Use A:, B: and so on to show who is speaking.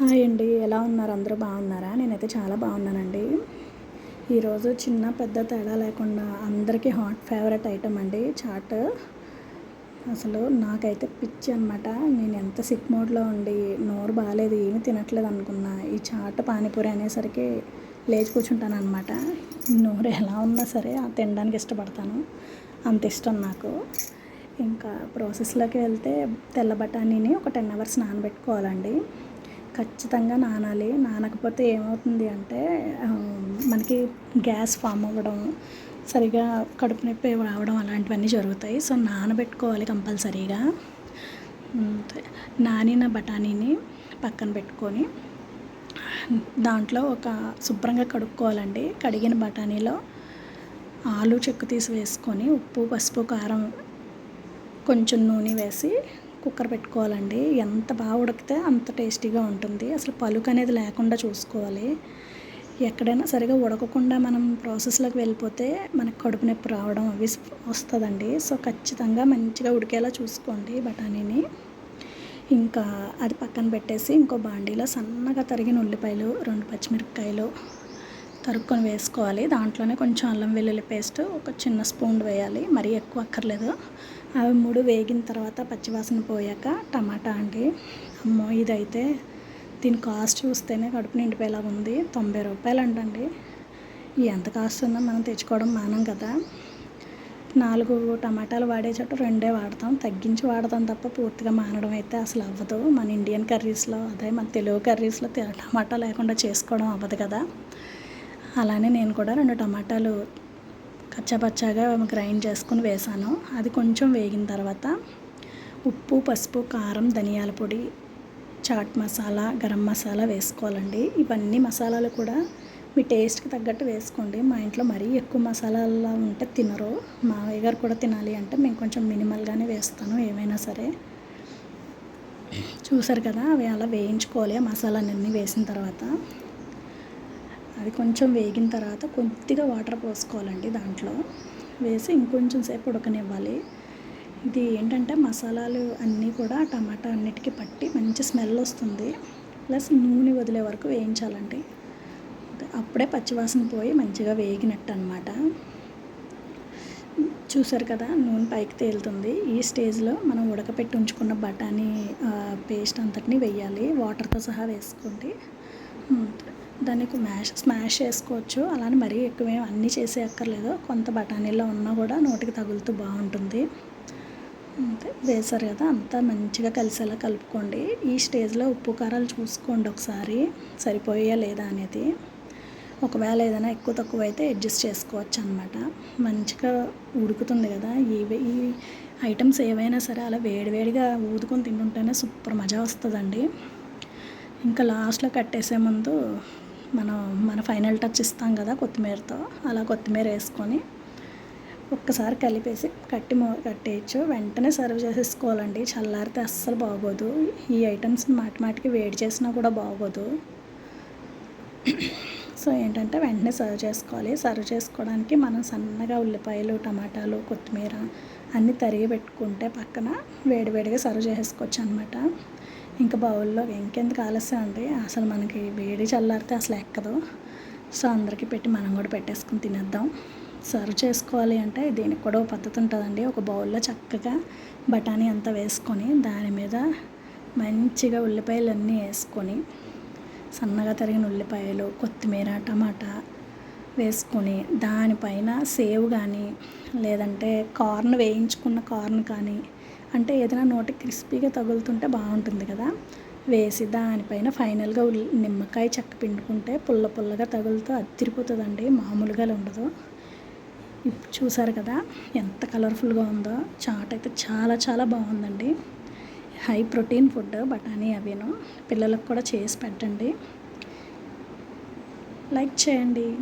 A: Hi అండి. ఎలా ఉన్నారు? అందరూ బాగున్నారా? నేనైతే చాలా బాగున్నానండి. ఈరోజు చిన్న పెద్ద తేడా లేకుండా అందరికీ హాట్ ఫేవరెట్ ఐటమ్ అండి. చాట్. అసలు నాకైతే పిచ్చి అనమాట నేను ఎంత సిక్ మోడ్లో ఉండి నోరు బాగాలేదు ఏమీ తినట్లేదు అనుకున్నా ఈ చాట్ పానీపూరి అనేసరికి లేచి కూర్చుంటాను అనమాట నోరు ఎలా ఉన్నా సరే తినడానికి ఇష్టపడతాను. అంత ఇష్టం నాకు. ఇంకా ప్రాసెస్లోకి వెళ్తే తెల్ల బఠానీని ఒక టెన్ అవర్స్ నానబెట్టుకోవాలండి. ఖచ్చితంగా నానాలి. నానకపోతే ఏమవుతుంది అంటే మనకి గ్యాస్ ఫామ్ అవ్వడం సరిగా కడుపు నొప్పి రావడం అలాంటివన్నీ జరుగుతాయి. సో నానబెట్టుకోవాలి కంపల్సరీగా. నానిన బఠానీని పక్కన పెట్టుకొని దాంట్లో ఒక శుభ్రంగా కడుక్కోవాలండి. కడిగిన బఠానీలో ఆలు చెక్కు తీసి వేసుకొని ఉప్పు పసుపు కారం కొంచెం నూనె వేసి కుక్కర్ పెట్టుకోవాలండి. ఎంత బాగా ఉడికితే అంత టేస్టీగా ఉంటుంది. అసలు పలుకు అనేది లేకుండా చూసుకోవాలి. ఎక్కడైనా సరిగా ఉడకకుండా మనం ప్రాసెస్లోకి వెళ్ళిపోతే మనకు కడుపు నొప్పి రావడం అవి వస్తుందండి. సో ఖచ్చితంగా మంచిగా ఉడికేలా చూసుకోండి బఠానీని. ఇంకా అది పక్కన పెట్టేసి ఇంకో బాండీలో సన్నగా తరిగిన ఉల్లిపాయలు రెండు పచ్చిమిరపకాయలు తరుక్కొని వేసుకోవాలి. దాంట్లోనే కొంచెం అల్లం వెల్లుల్లి పేస్ట్ ఒక చిన్న స్పూన్ వేయాలి. మరీ ఎక్కువ అక్కర్లేదు. అవి మూడు వేగిన తర్వాత పచ్చివాసన పోయాక టమాటా అండి. అమ్మో ఇదైతే దీని కాస్ట్ చూస్తేనే కడుపు నిండిపోయేలాగా ఉంది. తొంభై రూపాయలు అంటండి ఎంత కాస్ట్ ఉందో మనం తెచ్చుకోవడం మానం కదా. నాలుగు టమాటాలు వాడే చోట రెండే వాడతాం. తగ్గించి వాడతాం తప్ప పూర్తిగా మానడం అయితే అసలు అవ్వదు. మన ఇండియన్ కర్రీస్లో అదే మన తెలుగు కర్రీస్లో టమాటా లేకుండా చేసుకోవడం అవ్వదు కదా. అలానే నేను కూడా రెండు టమాటాలు కచ్చాపచ్చాగా గ్రైండ్ చేసుకుని వేసాను. అది కొంచెం వేగిన తర్వాత ఉప్పు పసుపు కారం ధనియాల పొడి చాట్ మసాలా గరం మసాలా వేసుకోవాలండి. ఇవన్నీ మసాలాలు కూడా మీ టేస్ట్కి తగ్గట్టు వేసుకోండి. మా ఇంట్లో మరీ ఎక్కువ మసాలాలు ఉంటే తినరు. మావయ్య గారు కూడా తినాలి అంటే మేము కొంచెం మినిమల్గానే వేస్తాను ఏమైనా సరే. చూసారు కదా అవి అలా వేయించుకోవాలి ఆ మసాలాలన్నీ వేసిన తర్వాత. అది కొంచెం వేగిన తర్వాత కొద్దిగా వాటర్ పోసుకోవాలండి దాంట్లో. వేసి ఇంకొంచెం సేపు ఉడకనివ్వాలి. ఇది ఏంటంటే మసాలాలు అన్నీ కూడా టమాటా అన్నిటికీ పట్టి మంచి స్మెల్ వస్తుంది. ప్లస్ నూనె వదిలే వరకు వేయించాలండి. అప్పుడే పచ్చివాసన పోయి మంచిగా వేగినట్టు అనమాట చూసారు కదా నూనె పైకి తేలుతుంది. ఈ స్టేజ్లో మనం ఉడకపెట్టి ఉంచుకున్న బఠానీ పేస్ట్ అంతటిని వేయాలి. వాటర్తో సహా వేసుకోండి. దానికి మ్యాష్ స్మాష్ చేసుకోవచ్చు. అలానే మరీ ఎక్కువ అన్నీ చేసే అక్కర్లేదు కొంత బఠానీలో ఉన్నా కూడా నోటికి తగులుతూ బాగుంటుంది. అంతే. వేసారు కదా అంతా మంచిగా కలిసేలా కలుపుకోండి. ఈ స్టేజ్లో ఉప్పు కారాలు చూసుకోండి ఒకసారి. సరిపోయా లేదా అనేది. ఒకవేళ ఏదైనా ఎక్కువ తక్కువ అయితే అడ్జస్ట్ చేసుకోవచ్చు అనమాట మంచిగా ఉడుకుతుంది కదా ఈ ఈ ఐటమ్స్ ఏవైనా సరే అలా వేడివేడిగా ఊదుకొని తింటుంటేనే సూపర్ మజా వస్తుందండి. ఇంకా లాస్ట్లో కట్టేసే ముందు మనం మన ఫైనల్ టచ్ ఇస్తాం కదా కొత్తిమీరతో. అలా కొత్తిమీర వేసుకొని ఒక్కసారి కలిపేసి కట్టి మో కట్టేయచ్చు. వెంటనే సర్వ్ చేసేసుకోవాలండి. చల్లారితే అస్సలు బాగోదు. ఈ ఐటమ్స్ మాటి మాటికి వేడి చేసినా కూడా బాగోదు. సో ఏంటంటే వెంటనే సర్వ్ చేసుకోవాలి. సర్వ్ చేసుకోవడానికి మనం సన్నగా ఉల్లిపాయలు టమాటాలు కొత్తిమీర అన్నీ తరిగి పెట్టుకుంటే పక్కన వేడివేడిగా సర్వ్ చేసుకోవచ్చు అనమాట ఇంకా బౌల్లో ఇంకెందుకు ఆలస్యం అండి. అసలు మనకి వేడి చల్లారితే అసలు ఎక్కదు. సో అందరికీ పెట్టి మనం కూడా పెట్టేసుకుని తినేద్దాం. సర్వ్ చేసుకోవాలి అంటే దీనికి కూడా ఒక పద్ధతి ఉంటుందండి. ఒక బౌల్లో చక్కగా బఠానీ అంతా వేసుకొని దాని మీద మంచిగా ఉల్లిపాయలు అన్నీ వేసుకొని సన్నగా తరిగిన ఉల్లిపాయలు కొత్తిమీర టమాటా వేసుకొని దానిపైన సేవ్ కానీ లేదంటే కార్న్ వేయించుకున్న కార్న్ కానీ అంటే ఏదైనా నోటి క్రిస్పీగా తగులుతుంటే బాగుంటుంది కదా. వేసి దానిపైన ఫైనల్గా నిమ్మకాయ చెక్క పిండుకుంటే పుల్ల పుల్లగా తగులుతూ అదిరిపోతుందండి మామూలుగా ఉండదు. ఇప్పుడు చూసారు కదా ఎంత కలర్ఫుల్గా ఉందో. చాట్ అయితే చాలా చాలా బాగుందండి. హై ప్రోటీన్ ఫుడ్ బఠానీ అవిను పిల్లలకు కూడా చేసి పెట్టండి. లైక్ చేయండి.